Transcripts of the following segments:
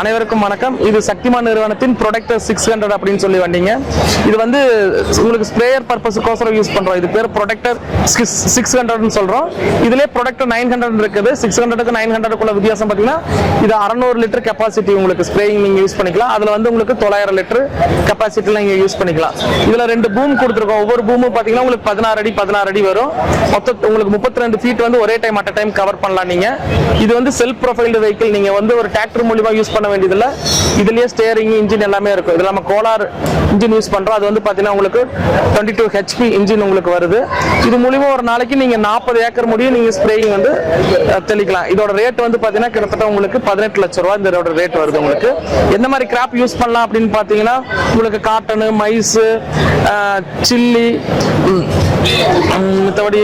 அனைவருக்கும் வணக்கம். இது சக்திமான் நிறுவனத்தின் ப்ரொடக்டர் சிக்ஸ் ஹண்ட்ரட் அப்படின்னு சொல்லி வந்தீங்க இது வந்து உங்களுக்கு ஸ்ப்ரேயர் பர்பஸுக்கோசரம் யூஸ் பண்றோம். இது பேர் ப்ரொடக்டர் சிக்ஸ் ஹண்ட்ரட்னு சொல்றோம். இதுலேயே ப்ரொடக்டர் நைன் ஹண்ட்ரட் இருக்குது. சிக்ஸ் ஹண்ட்ரடுக்கு நைன் ஹண்ட்ரடுக்குள்ள வித்தியாசம் பார்த்தீங்கன்னா இது அறநூறு லிட்டர் கெப்பாசிட்டி உங்களுக்கு ஸ்ப்ரேயிங் நீங்க யூஸ் பண்ணிக்கலாம். அதுல வந்து உங்களுக்கு தொள்ளாயிரம் லிட்டர் கெப்பாசிட்டியில் நீங்க யூஸ் பண்ணிக்கலாம். இதுல ரெண்டு பூம் கொடுத்துருக்கோம். ஒவ்வொரு பூமும் பார்த்தீங்கன்னா உங்களுக்கு பதினாறு அடி பதினாறு அடி வரும். மொத்தம் உங்களுக்கு முப்பத்தி ரெண்டு ஃபீட் வந்து ஒரே டைம் அட் டைம் கவர் பண்ணலாம் நீங்க. இது வந்து செல்ஃப் ப்ரொஃபைல்டு வெஹிக்கிள் நீங்க வந்து ஒரு டிராக்டர் மூலியமா யூஸ் பண்ண வேண்டியதில்ல. இதுலயே ஸ்டேரிங் இன்ஜின் எல்லாமே இருக்கும். இதுல நம்ம கோலார் இன்ஜின் யூஸ் பண்றோம். அது வந்து பாத்தீங்கன்னா உங்களுக்கு டுவெண்ட்டி டூ ஹெச்பி இன்ஜின் உங்களுக்கு வருது. இது மூலிமா ஒரு நாளைக்கு நீங்க நாற்பது ஏக்கர் முடியும். நீங்க ஸ்ப்ரேயிங் வந்து தெளிக்கலாம். இதோட ரேட் வந்து பாத்தீங்கன்னா கிட்டத்தட்ட உங்களுக்கு பதினெட்டு லட்சம் ரூபாய் இதோட ரேட் வருது உங்களுக்கு. எந்த மாதிரி கிராப் யூஸ் பண்ணலாம் அப்படின்னு பாத்தீங்கன்னா உங்களுக்கு காட்டனு மைஸ் சில்லி மற்றபடி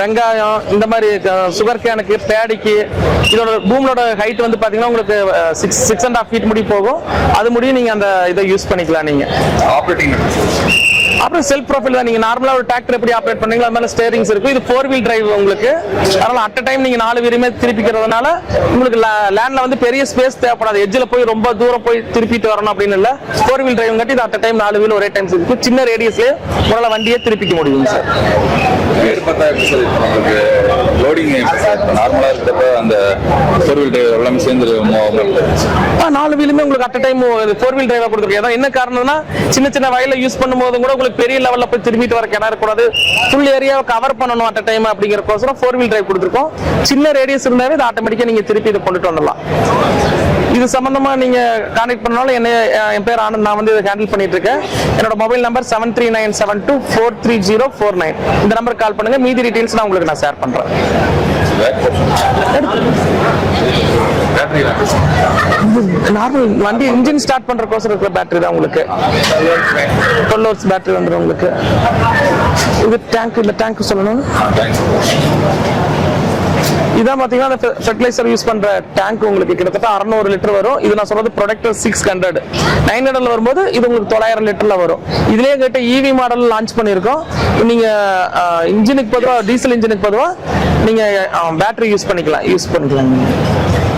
வெங்காயம் இந்த மாதிரி சுகர் கேனுக்கு பேடிக்கு இதோட பூமோட ஹைட் வந்து பாத்தீங்கன்னா உங்களுக்கு six six and half feet முடி போகும். அது முடியும் நீங்க அந்த இதை யூஸ் பண்ணிக்கலாம் நீங்க. ஆப்ரேட்டிங் அப்புறம் செல்ஃப் ப்ரொஃபைல் தான். நீங்க நார்மலா ஒரு டிராக்டர் எப்படி ஆப்ரேட் பண்ணீங்களோ அது மாதிரி ஸ்டேரிங்ஸ் இருக்கும். இது ஃபோர் வீல் டிரைவ் உங்களுக்கு. அதனால அட் டைம் நீங்க நாலு வீலுமே திருப்பிக்கிறதுனால உங்களுக்கு லேண்ட்ல வந்து பெரிய ஸ்பேஸ் தேவைப்படாது. எட்ஜில் போய் ரொம்ப தூரம் போய் திருப்பிட்டு வரணும் அப்படின்னு இல்ல. ஃபோர் வீல் டிரைவ் கட்டி இது அட் டைம் நாலு வீல் ஒரே டைம் இருக்கும். சின்ன ரேடியஸ்லயே உங்களால வண்டியே திருப்பிக்க முடியும் சார் லோடிங் நார்மலாக இருக்கிறப்ப அந்த ஃபோர் வீல் எல்லாமே சேர்ந்து நாலு வீலுமே உங்களுக்கு அட் டைம் ஃபோர் வீல் டிரைவா கொடுத்துருக்கு என்ன காரணம்னா சின்ன சின்ன வயல்ல யூஸ் பண்ணும்போது கூட உங்களுக்கு பெரிய லெவலில் போய் திரும்பிட்டு வர கிணறு கூடாது. ஃபுல் ஏரியாவை கவர் பண்ணணும் அட் டைம் அப்படிங்கிறக்கோசரம் ஃபோர் வீல் டிரைவ் கொடுத்துருக்கோம். சின்ன ரேடியஸ் இருந்தாவே இது ஆட்டோமேட்டிக்காக நீங்கள் திருப்பி இதை கொண்டுட்டு வந்துடலாம். இது சம்மந்தமாக நீங்கள் கான்டாக்ட் பண்ணாலும் என்ன என் பேர் ஆனந்த் நான் வந்து இதை ஹேண்டில் பண்ணிட்டு இருக்கேன் என்னோட mobile number seven three nine seven two four three zero four nine இந்த நம்பர் கால் பண்ணுங்கள் மீதி டீட்டெயில்ஸ் நான் உங்களுக்கு நான் ஷேர் பண்ணுறேன் நார்மல் வண்டி இன்ஜின் ஸ்டார்ட் பண்றதுக்கோசரம் இருக்கிற பேட்டரி தான் உங்களுக்கு. டுவெல் ஹவர்ஸ் பேட்டரி வந்துடும் உங்களுக்கு. இது டேங்க் இந்த டேங்க் சொல்லணும். இதான் பாத்தீங்கன்னா ஃபெர்டிலைசர் யூஸ் பண்ற டேங்க் உங்களுக்கு. கிட்டத்தட்ட அறநூறு லிட்டர் வரும். இது நான் சொல்றது ப்ரொடக்டர் சிக்ஸ் ஹண்ட்ரட் நைன் ஹண்ட்ரட்ல வரும்போது இது உங்களுக்கு தொள்ளாயிரம் லிட்டர்ல வரும். இதுலயே கிட்ட இவி மாடல் லான்ச் பண்ணியிருக்கோம். நீங்க இன்ஜினுக்கு பொதுவா டீசல் இன்ஜினுக்கு பொதுவா நீங்க பேட்டரி யூஸ் பண்ணிக்கலாம். யூஸ் பண்ணிக்கலாம்.